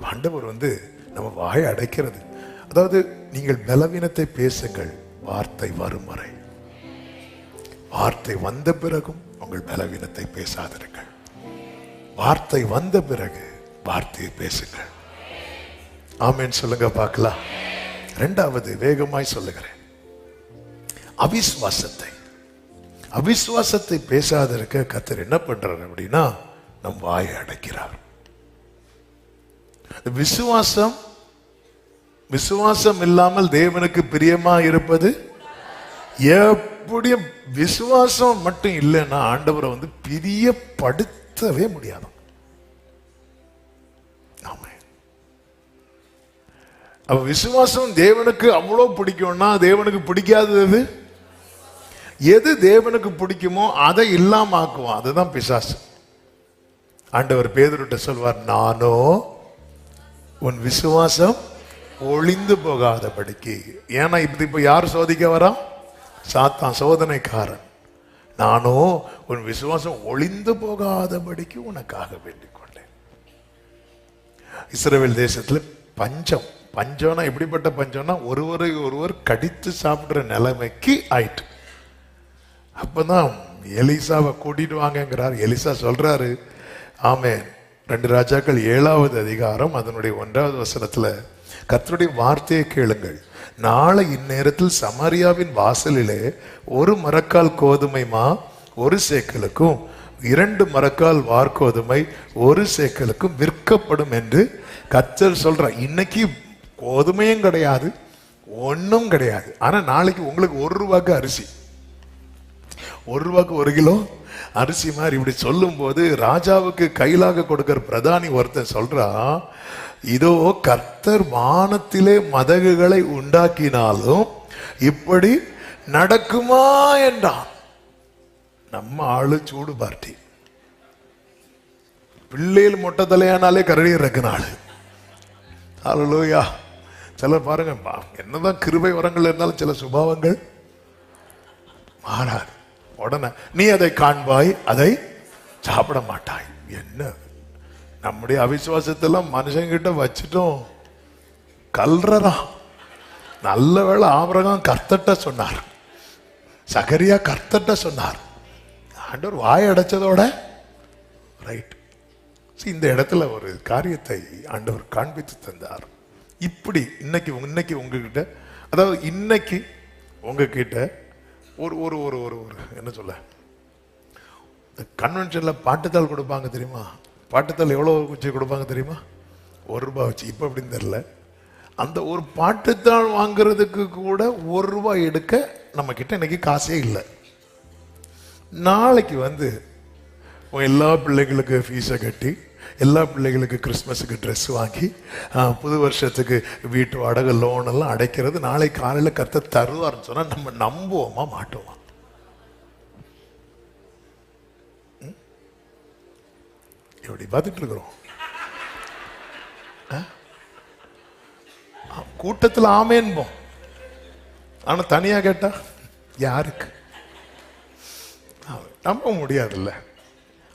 ஆண்டவர் வந்து நம்ம வாயை அடைக்கிறது. அதாவது நீங்கள் பலவீனத்தை பேசுங்கள் வார்த்தை வரும் வரை. வார்த்தை வந்த பிறகும் உங்கள் பலவீனத்தை பேசாதிருங்கள். வார்த்தை வந்த பிறகு வார்த்தையை பேசுங்கள். ஆமென் சொல்லுங்க பார்க்கலாம். ரெண்டாவது வேகமாய் சொல்லுகிறேன். அவிஸ்வாசத்தை அவிஸ்வாசத்தை பேசாதிருக்க கத்தர் என்ன பண்றார் அப்படின்னா நம் வாயை அடைக்கிறார். விசுவாசம் விசுவாசம் இல்லாமல் தேவனுக்கு பிரியமா இருப்பது? எப்படியும் விசுவாசம் மட்டும் இல்லைன்னா ஆண்டவரை வந்து பிரியப்படுத்தவே முடியாது. அப்ப விசுவாசம் தேவனுக்கு அவ்வளோ பிடிக்கும்னா தேவனுக்கு பிடிக்காதது எது? எது தேவனுக்கு பிடிக்குமோ அதை இல்லாம ஆக்குவான் அதுதான் பிசாசு. ஆண்டவர் பேதர்கிட்ட சொல்வார் நானோ உன் விசுவாசம் ஒளிந்து போகாதபடிக்கு. ஏன்னா இப்படி இப்போ யார் சோதிக்க வரா? சாத்தான் சோதனைக்காரன். நானோ உன் விசுவாசம் ஒளிந்து போகாதபடிக்கு உனக்காக வேண்டிக் கொண்டேன். இஸ்ரேல் தேசத்துல பஞ்சம். பஞ்சம்னா எப்படிப்பட்ட பஞ்சம்னா ஒருவரை ஒருவர் கடித்து சாப்பிடுற நிலைமைக்கு ஆயிட்டு. அப்போதான் எலிசாவை கூட்டிட்டு வாங்கங்கிறார். எலிசா சொல்றாரு ஆமேன். ரெண்டு ராஜாக்கள் ஏழாவது அதிகாரம் அதனுடைய ஒன்றாவது வசனத்தில் கத்தருடைய வார்த்தையை கேளுங்கள். நாளை இந்நேரத்தில் சமாரியாவின் வாசலிலே ஒரு மரக்கால் கோதுமை மா ஒரு சேக்கலுக்கும் இரண்டு மரக்கால் வார்கோதுமை ஒரு சேக்கலுக்கும் விற்கப்படும் என்று கத்தர் சொல்கிறார் இன்னைக்கு கோதுமையும் கிடையாது ஒன்றும் கிடையாது. ஆனால் நாளைக்கு உங்களுக்கு ஒரு ரூபாய்க்கு அரிசி. ஒரு ரூபாய்க்கு ஒரு கிலோ அரிசி மாதிரி இப்படி சொல்லும்போது ராஜாவுக்கு கையிலாக கொடுக்கிற பிரதானி ஒருத்தன் சொல்கிறான் இதோ கர்த்தர் வானத்திலே மதகுகளை உண்டாக்கினாலும் இப்படி நடக்குமா என்றான். நம்ம ஆளு சூடு பார்ட்டி. பிள்ளையில் மொட்டை தலையானாலே கரடி இறக்கு நாள் ஹalleluya சிலர் பாருங்க பா- என்னதான் கிருபை வரங்கள் இருந்தாலும் சில சுபாவங்கள் மாறாது. உடனே நீ அதை காண்பாய்? அதை சாப்பிட மாட்டாய். என்ன? நம்முடைய அவிசுவாசத்தெல்லாம் மனுஷங்கிட்ட வச்சுட்டோம் கல்றதா? நல்ல வேளை ஆபரகம் கர்த்தட்ட சொன்னார். சகரியா கர்த்தட்ட சொன்னார். ஆண்டவர் வாய் அடைச்சதோட? ரைட். இந்த இடத்துல ஒரு காரியத்தை ஆண்டவர் காண்பித்து தந்தார். இப்படி இன்னைக்கு இன்னைக்கு உங்ககிட்ட அதாவது இன்னைக்கு உங்ககிட்ட ஒரு ஒரு ஒரு ஒரு ஒரு. என்ன சொல்ல? கன்வென்ஷனில் பாட்டுத்தாள் கொடுப்பாங்க தெரியுமா? பாட்டுத்தாள் எவ்வளோ வச்சு கொடுப்பாங்க தெரியுமா? ஒரு ரூபா வச்சு. இப்போ அப்படின்னு தெரில அந்த ஒரு பாட்டுத்தாள் வாங்குறதுக்கு கூட ஒரு ரூபாய் எடுக்க நம்மக்கிட்ட இன்றைக்கி இன்னைக்கு காசே இல்லை. நாளைக்கு வந்து எல்லா பிள்ளைகளுக்கு ஃபீஸை கட்டி எல்லா பிள்ளைகளுக்கு கிறிஸ்மஸுக்கு ட்ரெஸ் வாங்கி புது வருஷத்துக்கு வீட்டு வாடகை லோன் எல்லாம் அடைக்கிறது. நாளை காலையில் கத்த தருவார்னு சொன்னா நம்ம நம்புவோமா மாட்டோமா? ம்? இப்படி பார்த்துட்டு இருக்கிறோம். கூட்டத்தில் ஆமேன்போம். ஆனா தனியா கேட்டா யாருக்கு? நம்ப முடியாதுல்ல.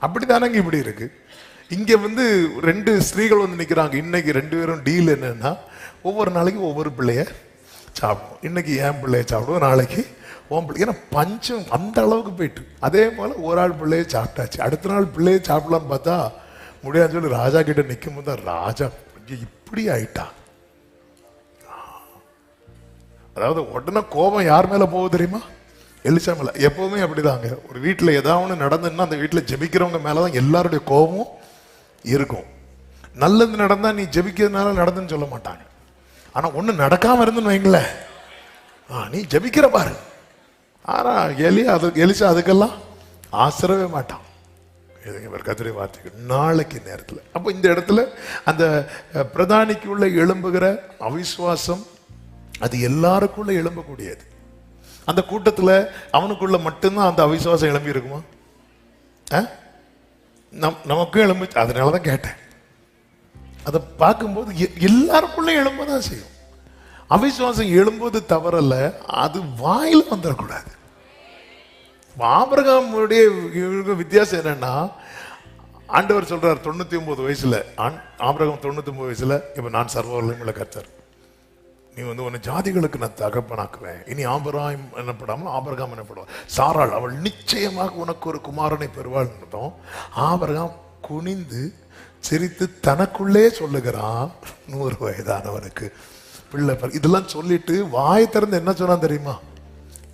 அப்படிதானங்க இப்படி இருக்கு? இங்க வந்து ரெண்டு ஸ்திரீகள் வந்து நிக்கிறாங்க. இன்னைக்கு ரெண்டு பேரும் டீல் என்னன்னா ஒவ்வொரு நாளைக்கு ஒவ்வொரு பிள்ளைய சாப்பிடுவோம் இன்னைக்கு என் பிள்ளைய சாப்பிடுவோம் நாளைக்கு ஓம் பிள்ளை. ஏன்னா பஞ்சம் அந்த அளவுக்கு போயிட்டு. அதே போல ஒரு ஆள் பிள்ளைய சாப்பிட்டாச்சு. அடுத்த நாள் பிள்ளைய சாப்பிடலாம்னு பார்த்தா முடியாதுன்னு சொல்லி ராஜா கிட்ட நிற்கும் போது தான் ராஜா கொஞ்சம் இப்படி ஆயிட்டா. அதாவது உடனே கோபம் யார் மேலே போகுது தெரியுமா? எலிசா மேலே. எப்பவுமே அப்படிதாங்க. ஒரு வீட்டில் ஏதாவது ஒன்று நடந்துன்னா அந்த வீட்டில் ஜெபிக்கிறவங்க மேலதான் எல்லாருடைய கோபமும் இருக்கும். நல்லது நடந்தால் நீ ஜெபிக்கிறதுனால நடந்துன்னு சொல்ல மாட்டாங்க. ஆனால் ஒன்று நடக்காமல் இருந்துன்னு வைங்களேன். ஆ, நீ ஜெபிக்கிற பாரு. ஆனா எலி அது எலிசா அதுக்கெல்லாம் ஆசிரவே மாட்டான். இதுங்க இவர் கத்திரி வார்த்தைக்கு நாளைக்கு நேரத்தில். அப்போ இந்த இடத்துல அந்த பிரதானிக்கு பிரதானிக்குள்ள எழும்புகிற அவிசுவாசம் அது எல்லாருக்குள்ள எழும்பக்கூடியது. அந்த கூட்டத்தில் அவனுக்குள்ள மட்டும்தான் அந்த அவிசுவாசம் எழும்பி இருக்குமா ஆ? நம் நமக்கும் எழும்பு அதனால தான் கேட்டேன். அதை பார்க்கும்போது எ- எல்லாருக்குள்ள எழும்ப தான் செய்யும். அவிசுவாசம் எழும்போது தவறல்ல அது வாயில வந்துடக்கூடாது. ஆபரகாமுடைய வித்தியாசம் என்னன்னா ஆண்டவர் சொல்றார் தொண்ணூத்தி ஒன்பது வயசுல ஆண் ஆபரகம் தொண்ணூத்தி ஒன்பது வயசுல இப்ப நான் சர்வவர்களும் உள்ள கர்த்தர். நீ வந்து உன்னை ஜாதிகளுக்கு நான் தகப்பனாக்குவேன். இனி ஆபராயம் எனப்படாமல் ஆபரகாம் எனப்படுவான் சாராள் அவள் நிச்சயமாக உனக்கு ஒரு குமாரனை பெறுவாள் என்றும் ஆபரகாம் குனிந்து சிரித்து தனக்குள்ளே சொல்லுகிறான். நூறு வயதானவனுக்கு. பிள்ளை இதெல்லாம் சொல்லிட்டு வாய் திறந்து என்ன சொன்னான் தெரியுமா?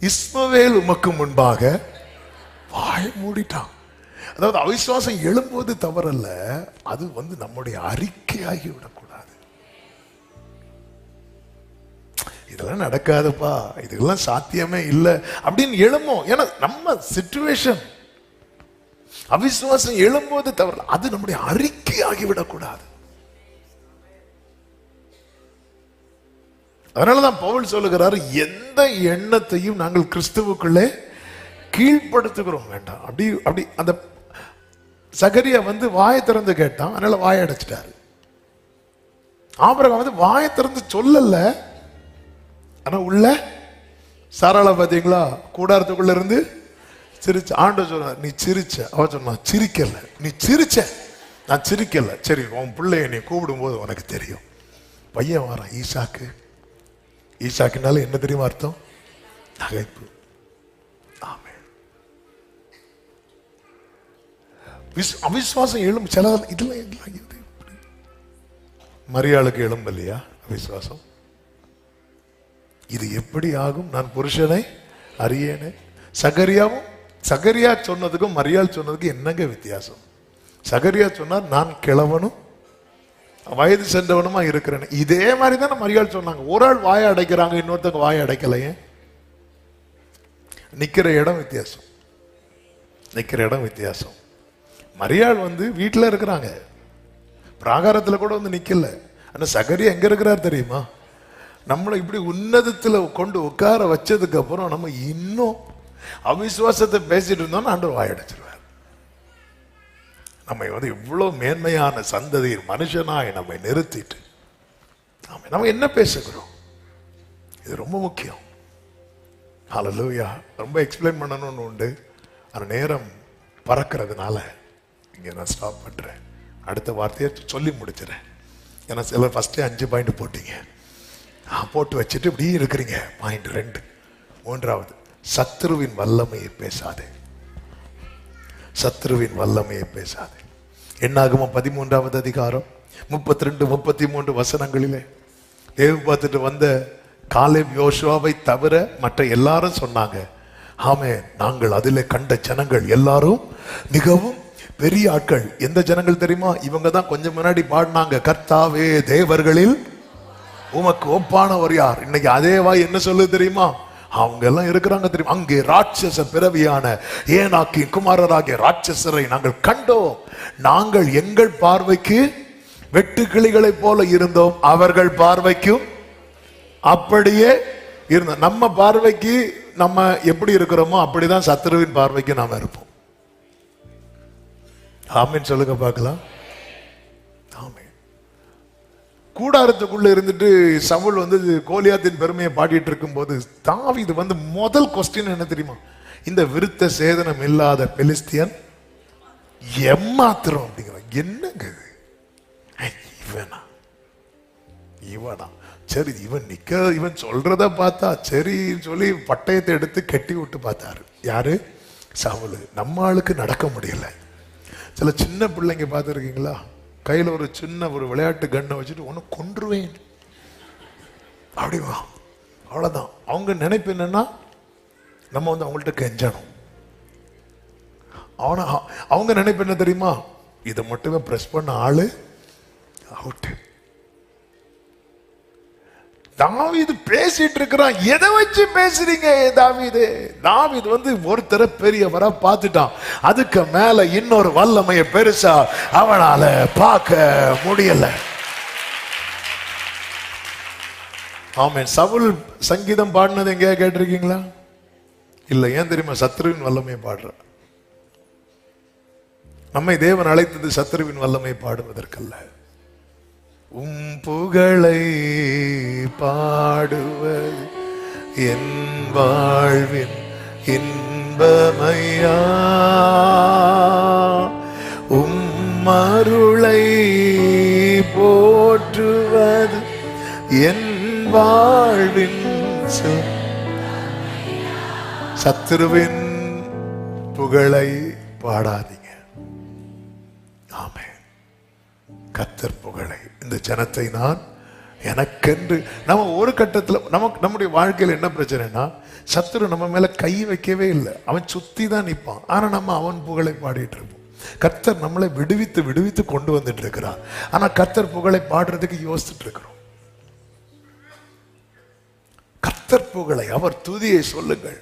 இஸ்மவேல் உமக்கு முன்பாக வாய் மூடிட்டான். அதாவது அவிசுவாசம் எழும்போது தவறல்ல அது வந்து நம்முடைய அறிக்கையாகி விடக்கூடாது இதெல்லாம் நடக்காதுப்பா. இதுக்கெல்லாம் சாத்தியமே இல்லை. அப்படின்னு எழும்போம். ஏன்னா நம்ம சிச்சுவேஷன் அவிசுவாசம் எழும்போது தவறு அது நம்முடைய அறிக்கை ஆகிவிடக்கூடாது அதனாலதான் பவுல் சொல்லுகிறார் எந்த எண்ணத்தையும் நாங்கள் கிறிஸ்துவுக்குள்ளே கீழ்ப்படுத்துகிறோம். வேண்டாம். அப்படி அப்படி அந்த சகரியா வந்து வாயை திறந்து கேட்டான். அதனால வாயை அடைச்சிட்டாரு. ஆபரகம் வந்து வாயை திறந்து சொல்லல. ஆனா உள்ள சாராளா பாத்தீங்களா? கூடாரத்துக்குள்ள இருந்து சிரிச்ச ஆண்ட சொன்ன நீ சிரிச்ச. அவ சொன்னா சிரிக்கல. நீ சிரிச்ச. நான் சிரிக்கல. சரி உன் பிள்ளைய நீ கூப்பிடும்போது உனக்கு தெரியும். பையன் வரான் ஈஷாக்கு ஈஷாக்குனால என்ன தெரியுமா அர்த்தம்? நகைப்பு. ஆமென். விஸ்- அவிசுவாசம் எழும் சில இதெல்லாம் மரியாளுக்கு எழும்பு இல்லையா அவிசுவாசம் இது எப்படி ஆகும்? நான் புருஷனை அறியேனே. சகரியாவும் சகரியா சொன்னதுக்கும் மரியாள் சொன்னதுக்கும் என்னங்க வித்தியாசம்? சகரியா சொன்னார் நான் கிழவனும் வயது சென்றவனுமா இருக்கிறேன். இதே மாதிரி தானே மரியாள் சொன்னாங்க. ஒரு ஆள் வாயை அடைக்கிறாங்க இன்னொருத்தங்க வாயை அடைக்கலையே. நிற்கிற இடம் வித்தியாசம். நிற்கிற இடம் வித்தியாசம். மரியாள் வந்து வீட்டில் இருக்கிறாங்க. பிராகாரத்தில் கூட வந்து நிற்கல ஆனால் சகரியா எங்கே இருக்கிறார் தெரியுமா? நம்மளை இப்படி உன்னதத்தில் கொண்டு உட்கார வச்சதுக்கு அப்புறம் நம்ம இன்னும் அவிசுவாசத்தை பேசிட்டு இருந்தோம்னா ஆண்டவர் வாயடைச்சிருவார் நம்மை வந்து இவ்வளோ மேன்மையான சந்ததியின் மனுஷனாய் நம்மை நிறுத்திட்டு நம்ம நம்ம என்ன பேசுகிறோம்? இது ரொம்ப முக்கியம். ஹலலூயா ரொம்ப எக்ஸ்பிளைன் பண்ணணும்னு உண்டு. அந்த நேரம் பறக்கிறதுனால இங்கே நான் ஸ்டாப் பண்ணுறேன் அடுத்த வார்த்தையை சொல்லி முடிச்சிடறேன். ஏன்னா சிலர் ஃபஸ்ட்டே அஞ்சு பாயிண்ட் போட்டீங்க. போட்டு வச்சுட்டு இப்படி இருக்கிறீங்க. பாயிண்ட் ரெண்டு. மூன்றாவது சத்ருவின் வல்லமையை பேசாதே. சத்ருவின் வல்லமையை பேசாதே. என்னாகுமோ பதிமூன்றாவது அதிகாரம்? முப்பத்தி ரெண்டு முப்பத்தி மூன்று வசனங்களிலே. தேவ பார்த்துட்டு வந்த காலேப் யோசுவாவை தவிர மற்ற எல்லாரும் சொன்னாங்க ஆமே நாங்கள் அதிலே கண்ட ஜனங்கள் எல்லாரும் மிகவும் பெரிய ஆட்கள். எந்த ஜனங்கள் தெரியுமா? இவங்க தான் கொஞ்சம் முன்னாடி பாடினாங்க கர்த்தாவே தேவர்களில் உமக்கு ஒப்பானவர் யார்? இன்னைக்கு அதே வாய் என்ன சொல்லு தெரியுமா? அவங்க எல்லாம் இருக்கிறாங்க தெரியுமா? அங்கே ராட்சச பிறவியான ஏனாக்கி குமாரராகிய ராட்சசரை நாங்கள் கண்டோம். நாங்கள் எங்கள் பார்வைக்கு வெட்டுக்கிளிகளைப் போல இருந்தோம். அவர்கள் பார்வைக்கும் அப்படியே இருந்தோம் நம்ம பார்வைக்கு நம்ம எப்படி இருக்கிறோமோ அப்படிதான் சத்ருவின் பார்வைக்கு நாம இருப்போம். ஆமீன் சொல்லுங்க பார்க்கலாம். கூடாரத்துக்குள்ள இருந்துட்டு சவுல் வந்து கோலியாத்தின் பெருமையை பாடிட்டு இருக்கும்போது இது வந்து முதல் கொஸ்டின் என்ன தெரியுமா? இந்த விருத்த சேதனம் இல்லாத பெலிஸ்தியன் எம்மாத்திரம் அப்படிங்கிறான். என்னங்க இது? இவனா? இவனா? சரி இவன் நிக்க இவன் சொல்றத பார்த்தா சரின்னு சொல்லி பட்டயத்தை எடுத்து கட்டி விட்டு பார்த்தாரு. யாரு? சவுல். நம்ம ஆளுக்கு நடக்க முடியல. சில சின்ன பிள்ளைங்க பார்த்துருக்கீங்களா? கையில ஒரு சின்ன ஒரு விளையாட்டு கண்ணை வச்சுட்டு உன்னை கொன்றுவேன். அப்படிவா அவ்வளவுதான். அவங்க நினைப்பு என்னன்னா நம்ம வந்து அவங்கள்ட்ட கெஞ்சணும். அவனை அவங்க நினைப்பு என்ன தெரியுமா? இதை மட்டுமே பிரஸ் பண்ண ஆளு அவுட்டு தாவீது பேசிட்டு இருக்கிறான். எதை வச்சு பேசுறீங்க தாவீது? தாவிது வந்து ஒருத்தர பெரியவரை பார்த்துட்டான். அதுக்கு மேல இன்னொரு வல்லமையை பெருசா அவனால பார்க்க முடியல. ஆமென். சவுல் சங்கீதம் பாடினது எங்கேயா கேட்டிருக்கீங்களா? இல்ல ஏன் தெரியுமா? சத்ருவின் வல்லமையை பாடுற. நம்மை தேவன் அழைத்தது சத்ருவின் வல்லமை பாடுவதற்கல்ல. உம் புகழை பாடுவது என் வாழ்வின் இன்பமையா? உம் உம்மருளை போற்றுவது என் வாழ்வின் சத்ருவின் சத்துருவின் புகழை பாடாதீங்க. ஆமே கத்தர் புகழை. இந்த ஜனத்தை நான் எனக்கென்று நம்ம ஒரு கட்டத்தில் நமக்கு நம்முடைய வாழ்க்கையில் என்ன பிரச்சனைனா சத்துரு நம்ம மேலே கை வைக்கவே இல்லை. அவன் சுற்றி தான் நிற்பான் ஆனால் நம்ம அவன் புகழை பாடிட்டு இருப்போம். கர்த்தர் நம்மளை விடுவித்து விடுவித்து கொண்டு வந்துட்டு இருக்கிறார். ஆனால் கர்த்தர் புகழை பாடுறதுக்கு யோசிச்சுட்டு இருக்கிறோம். கர்த்தர் புகழை அவர் துதியை சொல்லுங்கள்.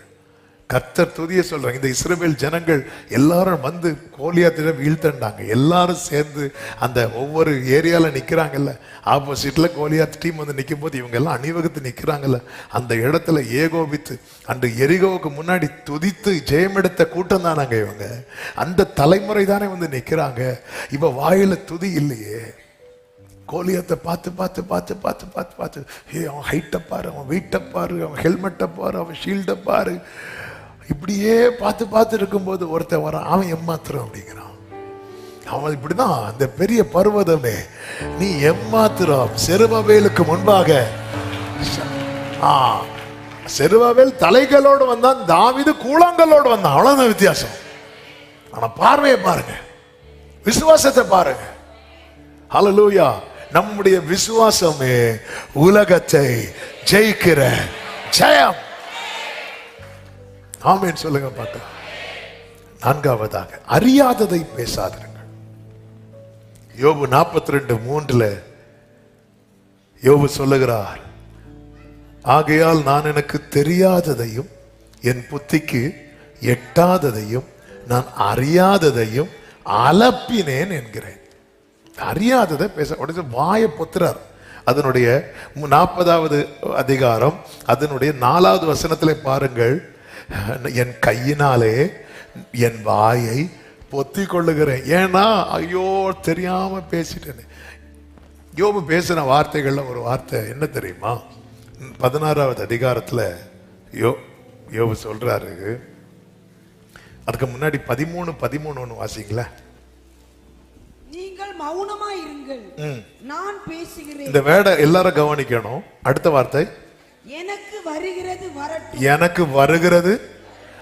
கர்த்தர் துதியை சொல்றாங்க இந்த இஸ்ரேமேல் ஜனங்கள் எல்லாரும் வந்து கோலியாத்திட வீழ்த்தண்டாங்க. எல்லாரும் சேர்ந்து அந்த ஒவ்வொரு ஏரியாவில் நிற்கிறாங்கல்ல ஆப்போசிட்டில் கோலியாத் டீம் வந்து நிற்கும் போது இவங்க எல்லாம் அணிவகுத்து நிற்கிறாங்கல்ல அந்த இடத்துல ஏகோபித்து அன்று எரிகோவுக்கு முன்னாடி துதித்து ஜெயமெடுத்த கூட்டம் தானாங்க இவங்க. அந்த தலைமுறை தானே வந்து நிற்கிறாங்க இப்போ வாயில் துதி இல்லையே. கோலியத்தை பார்த்து பார்த்து பார்த்து பார்த்து பார்த்து பார்த்து ஏ அவன் ஹைட்டை பாரு அவன் வெயிட்டை பாரு அவன் ஹெல்மெட்டை பாரு அவன் ஷீல்டை பாரு இப்படியே பார்த்து பார்த்து இருக்கும்போது ஒருத்தன் வரான் அவன் எம்மாத்திரம் அப்படிங்கிறான். அவன் இப்படிதான் அந்த பெரிய பர்வதமே. நீ எம்மாத்திரம் செருபவேலுக்கு முன்பாக ஆ செருபவேல் தலைகளோடு வந்தான் தாவிது கூழாங்கல்லோடு வந்தான். அவ்வளவுதான் வித்தியாசம். ஆனா பார்வையை பாருங்க. விசுவாசத்தை பாருங்க. ஹலலூயா நம்முடைய விசுவாசமே உலகத்தை ஜெயிக்கிற ஜெயம். ஆமேன் சொல்லுங்க பார்க்கலாம் நான்காவதாக அறியாததை பேசாதிருங்கள். யோபு 42 ரெண்டு மூன்றுல யோபு சொல்லுகிறார் ஆகையால் நான் எனக்கு தெரியாததையும் என் புத்திக்கு எட்டாததையும் நான் அறியாததையும் அலப்பினேன் என்கிறேன். அறியாததை பேச உடனே வாயை பொத்துறார். அதனுடைய நாற்பதாவது அதிகாரம் அதனுடைய நாலாவது வசனத்தில் பாருங்கள். என் கையினாலே என் வாயை பொத்தி கொள்ளுகிறேன் ஏன்னா ஐயோ தெரியாம பேசிட்டேனே. யோபு பேசின வார்த்தைகள்ல ஒரு வார்த்தை என்ன தெரியுமா? பதினாறாவது அதிகாரத்துல யோ யோபு சொல்றாரு. அதுக்கு முன்னாடி பதிமூணு பதிமூணு ஒன்று வாசிங்களேன் நீங்கள் மௌனமா இருங்கள் நான் பேசுகிறேன். இந்த வேடை எல்லாரும் கவனிக்கணும். அடுத்த வார்த்தை. எனக்கு வருகிறது வரட்டும். எனக்கு வருகிறது.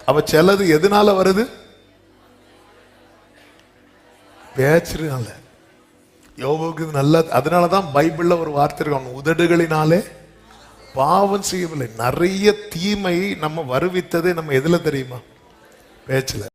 அவ சிலது எதனால வருது? பேச்சுனால யோபுக்கு நல்ல அதனாலதான் பைபிள்ல ஒரு வார்த்தை இருக்கு அவன் உதடுகளினாலே பாவம் செய்யவில்லை. நிறைய தீமை நம்ம வருவித்ததே நம்ம எதுல தெரியுமா? பேச்சில்.